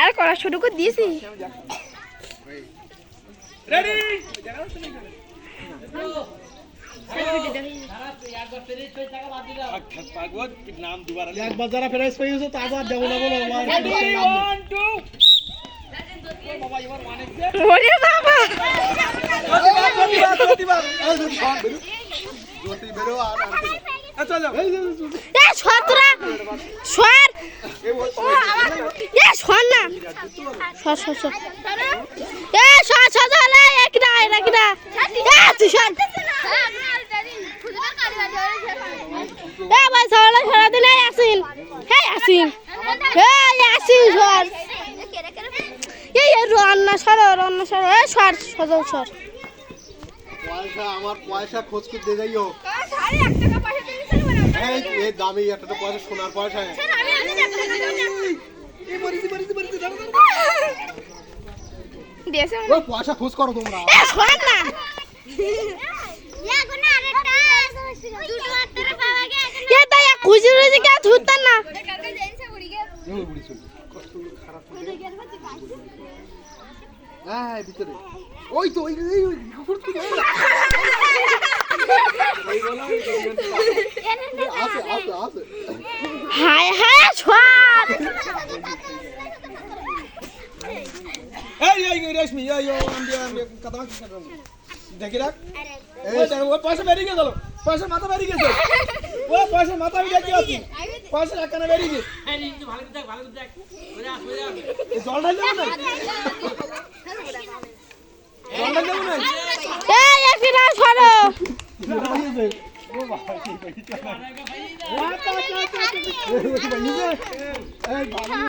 আর করা শুরু করে দিয়েছি। একবার যারা প্রাইজ পেয়েছে তো আবার যাব না বলো আমার ওরে বাবা এ সর তোরা। সর। এ সর না। সর সর সর। এ সর সর এ এক না এক না এ তুই সর। এ ভাই সরলা সরা এই আসিন হে আসিন এই আসিন সর। এই এই রান্না সর রান্না সর। এ সর সর সর। পয়সা আমার পয়সা খোঁজ করতে যাইও। এই এই দামি একটা তো পয়সা সোনার পয়সা ওই পয়সা খোঁজ করো তোমরা। এ সর না। এ তাই খুশি রয়েছে কে ধুতাম না হ্যাঁ ভিতরে। ওই তো ওই ওই ওই খোঁজ করতে আছে আছে আছে হায় হায় সর এই এই এই রেশমি এই ও আমি আমি কথা দেখি রাখ। ওই দেখ, ওই পয়সা বেরিয়ে গেল। পয়সা মাথা বেরিয়ে গেছে। ও পয়সা মাথা আমি দেখি আছি পয়সা একখানা বেরিয়ে গেছে। এই জল ঢাল দেবো না? জল ঢাল দেবো না? এই একদিন সরো এই